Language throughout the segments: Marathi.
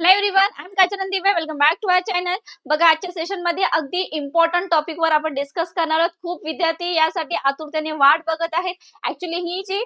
हॅलो एव्हरीवन आय एम काचनन दिवे welcome back to our channel बघा आजच्या सेशनमध्ये अगदी इम्पॉर्टंट टॉपिक वर आपण डिस्कस करणार आहोत. खूप विद्यार्थी यासाठी आतुरतेने वाट बघत आहेत. ऍक्च्युली ही जी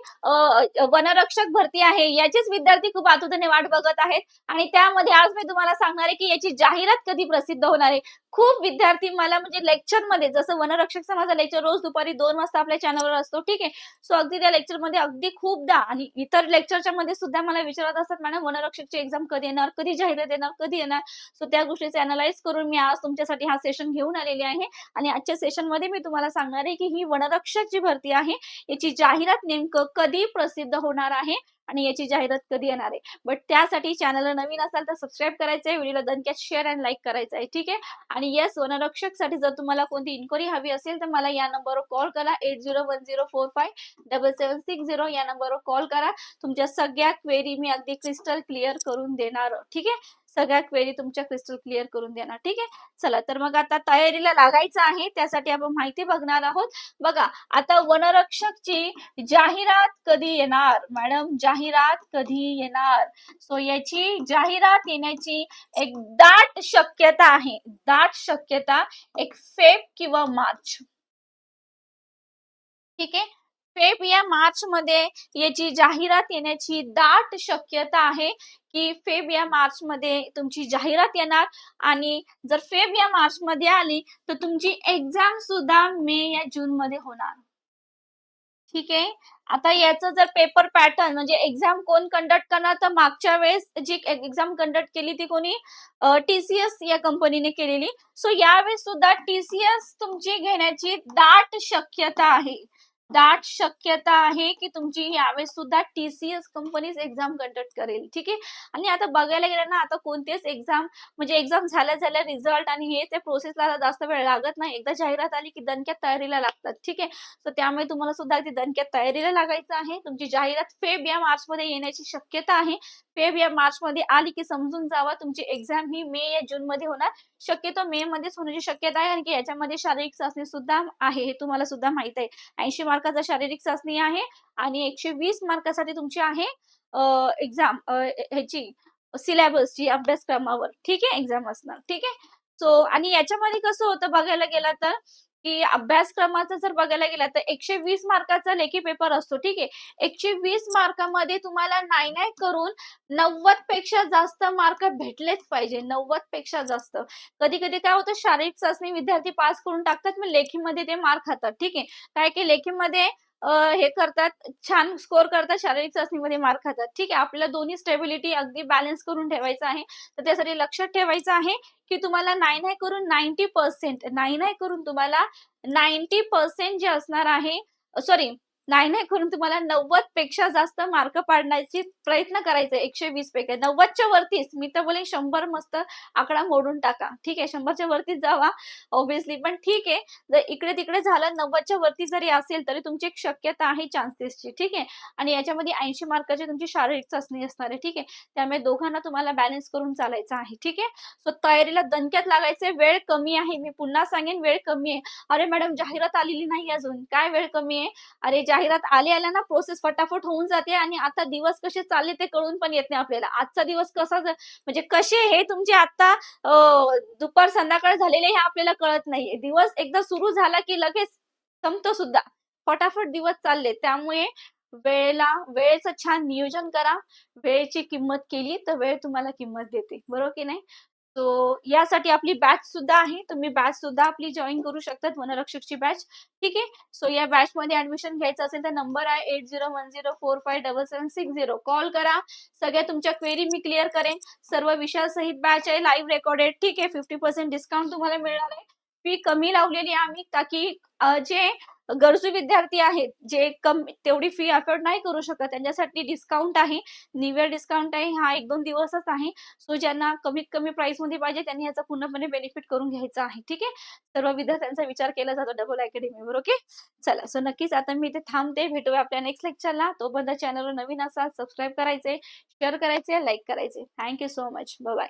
वनरक्षक भरती आहे याचेच विद्यार्थी खूप आतुरतेने वाट बघत आहेत. आणि त्यामध्ये आज मी तुम्हाला सांगणार आहे की याची जाहिरात कधी प्रसिद्ध होणार आहे. खूप विद्यार्थी मला म्हणजे लेक्चरमध्ये जसं वनरक्षकचा माझा लेक्चर रोज दुपारी दोन वाजता आपल्या चॅनलवर असतो ठीक आहे? सो अगदी त्या लेक्चरमध्ये अगदी खूपदा आणि इतर लेक्चरच्या मध्ये सुद्धा मला विचारत असतात मॅडम वनरक्षकची एक्झाम कधी येणार? कधी जाहिरात येणार कधी येणार सो त्या गोष्टीचे अनालाइज करून मी आज तुमच्यासाठी हा सेशन घेऊन आलेली आहे. आणि आजच्या सेशनमध्ये मी तुम्हाला सांगणार आहे की ही वनरक्षक जी भरती आहे याची जाहिरात नेमकं कधी प्रसिद्ध होणार आहे? आणि याची जाहिरात कधी येणार आहे. बट त्यासाठी चॅनलला नवीन असाल तर सबस्क्राईब करायचं आहे व्हिडिओला दणक्यात शेअर अँड लाईक करायचं आहे ठीक आहे? आणि येस वनरक्षकसाठी जर तुम्हाला कोणती इन्क्वायरी हवी असेल तर मला या नंबरवर कॉल करा eight zero one zero four five double seven six zero या नंबरवर कॉल करा. तुमच्या सगळ्या क्वेरी मी अगदी क्रिस्टल क्लिअर करून देणार ठीक आहे? सगळ्या क्वेरी तुमच्या क्रिस्टल क्लिअर करून देणार. ठीक आहे? चला तर मग आता तयारीला लागायचं आहे. त्यासाठी आपण माहिती बघणार आहोत. बघा आता वनरक्षकची जाहिरात कधी येणार? मॅडम जाहिरात कधी येणार? सो याची जाहिरात येण्याची एक दाट शक्यता आहे. दाट शक्यता एक फेब किंवा मार्च. ठीक आहे? फेब या मार्च मध्ये याची जाहिरात येण्याची दाट शक्यता आहे की फेब या मार्च मध्ये तुमची जाहिरात येणार आणि जर फेब या मार्च मध्ये आली तर तुमची एक्झाम सुद्धा मे या जून मध्ये होणार. ठीक आहे? आता याचं जर पेपर पॅटर्न म्हणजे एक्झाम कोण कंडक्ट करणार तर मागच्या वेळेस जी एक्झाम कंडक्ट केली ती कोणी टीसीएस या कंपनीने केलेली. सो यावेळेस सुद्धा टीसीएस तुमची घेण्याची दाट शक्यता आहे. दाट शक्यता आहे की तुमची यावेळेस सुद्धा टीसीएस कंपनीच एक्झाम कंडक्ट करेल. ठीक आहे? आणि आता बघायला गेलं ना आता कोणतेच एक्झाम म्हणजे एक्झाम झाल्या झाल्या रिझल्ट आणि हे ते प्रोसेसला जास्त वेळ लागत नाही. एकदा जाहिरात आली की दणक्यात तयारीला लागतात. ठीक आहे? तर त्यामुळे तुम्हाला सुद्धा अगदी दणक्यात तयारीला लागायचं आहे. तुमची जाहिरात फेब या मार्च मध्ये येण्याची शक्यता आहे. फेब या मार्च मध्ये आली की समजून जावा तुमची एक्झाम ही मे या जून मध्ये होणार. शक्यतो मे मध्येच होण्याची शक्यता आहे कारण की याच्यामध्ये शारीरिक चाचणी सुद्धा आहे. हे तुम्हाला सुद्धा माहीत आहे. ऐंशी मार्क मार्काचा शारीरिक चाचणी आहे आणि एकशे वीस मार्कासाठी तुमची आहे एक्झाम ह्याची सिलेबसची अभ्यासक्रमावर. ठीक आहे? एक्झाम असणार. ठीक आहे? सो आणि याच्यामध्ये कसं होतं? बघायला गेला तर की अभ्यासक्रमाचं जर बघायला गेला तर एकशे वीस मार्काचा लेखी पेपर असतो ठीक आहे? एकशे वीस मार्कामध्ये तुम्हाला नाही नाही करून नव्वदपेक्षा जास्त मार्क भेटलेच पाहिजे नव्वदपेक्षा जास्त. कधी कधी काय होतं शारीरिक चाचणी विद्यार्थी पास करून टाकतात मग लेखीमध्ये ते मार्क खातात ठीक आहे? काय की लेखीमध्ये हे करतात छान स्कोर करतात शारीरिक चाचणीमध्ये मार्क खातात. ठीक आहे आपल्याला दोन्ही स्टेबिलिटी अगदी बॅलन्स करून ठेवायचं आहे. तर त्यासाठी लक्षात ठेवायचं आहे की तुम्हाला नाईन आय करून नाईन्टी पर्सेंट नाईन आय करून तुम्हाला नाईन्टी पर्सेंट जे असणार आहे सॉरी नाही नाही करून तुम्हाला नव्वदपेक्षा जास्त मार्क पाडण्याची प्रयत्न करायचा एकशे वीस पैकी. नव्वदच्या वरतीच मी तर बोले शंभर मस्त आकडा मोडून टाका. ठीक आहे शंभरच्या वरतीच जावा ऑब्विसली पण ठीक आहे जर इकडे तिकडे झालं नव्वदच्या वरती जरी असेल तरी तुमची एक शक्यता आहे चान्सेसची ठीक आहे? आणि याच्यामध्ये ऐंशी मार्काची तुमची शारीरिक चाचणी असणार आहे. ठीक आहे? त्यामुळे दोघांना तुम्हाला बॅलन्स करून चालायचं आहे. ठीक आहे? सो तयारीला दणक्यात लागायचे वेळ कमी आहे. मी पुन्हा सांगेन वेळ कमी आहे. अरे मॅडम जाहिरात आलेली नाही अजून. काय वेळ कमी आहे? अरे जाहिरात आले आल्या ना प्रोसेस फटाफट होऊन जाते आणि आता दिवस कसे चालले ते कळून पण येत नाही आपल्याला. आजचा दिवस कसा म्हणजे कसे हे तुमचे आता दुपार संध्याकाळ झालेले हे आपल्याला कळत नाहीये. दिवस एकदा सुरू झाला की लगेच संपतो सुद्धा. फटाफट दिवस चालले. त्यामुळे वेळेला वेळेचं छान नियोजन करा. वेळेची किंमत केली तर वेळ तुम्हाला किंमत देते. बरोबर की नाही? सो यासाठी आपली बॅच सुद्धा आहे. तुम्ही बॅच सुद्धा आपली जॉईन करू शकतात वनरक्षकची बॅच ठीक आहे? सो या बॅच मध्ये ऍडमिशन घ्यायचं असेल तर नंबर आहे eight zero one zero four five double seven six zero call करा. सगळ्या तुमच्या क्वेरी मी क्लिअर करेन. सर्व विषयासहित बॅच आहे लाईव्ह रेकॉर्डेड ठीक आहे? फिफ्टी पर्सेंट डिस्काउंट तुम्हाला मिळणार आहे. फी कमी लावलेली आहे आम्ही ताकी जे गरजू विद्यार्थी आहेत जे कम तेवढी फी अफोर्ड नाही करू शकत. त्यांच्यासाठी डिस्काउंट आहे निव्यर डिस्काउंट आहे हा एक दोन दिवसच आहे. सो ज्यांना कमीत कमी प्राइसमध्ये पाहिजे त्यांनी याचा पूर्णपणे बेनिफिट करून घ्यायचा आहे. ठीक आहे? सर्व विद्यार्थ्यांचा विचार केला जातो डबल अकॅडमीवर ओके चला सो नक्कीच आता मी इथे थांबते. भेटूया आपल्या नेक्स्ट लेक्चरला तोपर्यंत चॅनलवर नवीन असाल सबस्क्राईब करायचे शेअर करायचे लाईक करायचे. Thank you so much bye